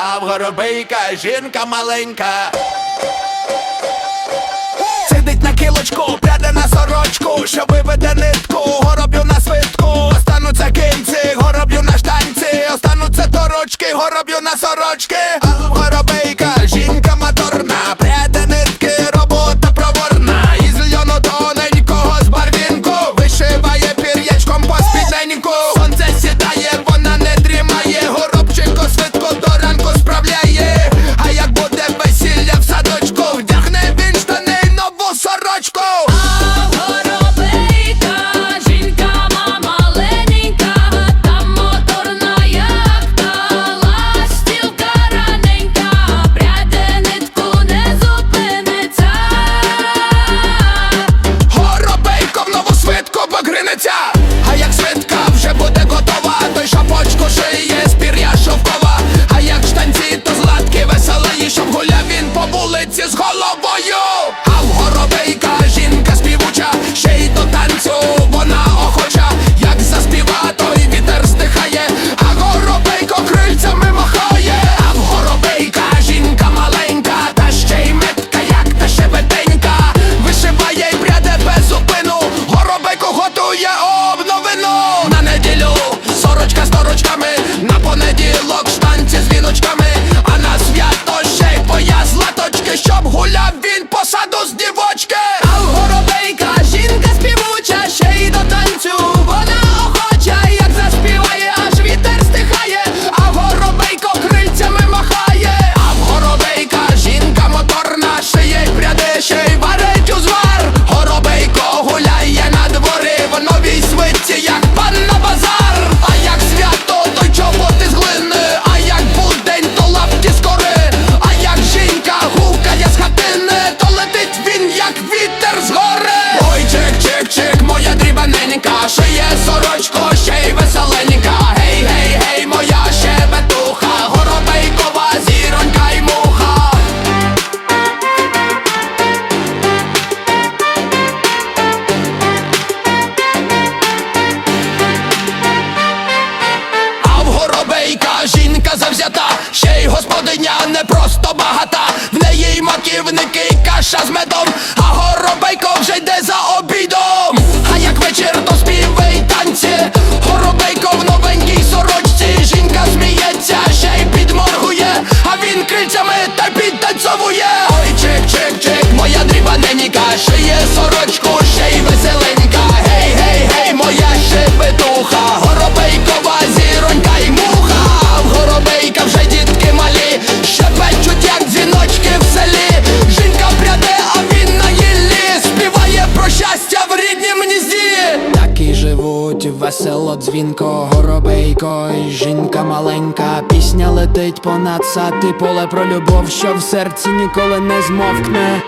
а в горобейка жінка маленька. Сидить на кілочку, пряде на сорочку, що виведе нитку Cowboy! шаленька, гей, гей, гей, моя щебетуха, горобейкова зіронька й муха. А в горобейка жінка завзята, ще й господиня не просто багата, в неї й маківники, каша з медом. відсовує Ой, чик, чик, чик, моя дрібаненька Шиє сорочку, ще й веселенька. Гей, гей, гей, моя щебетуха Горобейкова зіронька й муха. В горобейка вже дітки малі. Ще печуть, як дзвіночки в селі. Жінка пряде, а він на їлі Співає про щастя в ріднім гнізді. Так і живуть весело дзвінко воробейко, жінка маленька, пісня летить понад сад І поле про любов, що в серці ніколи не змовкне.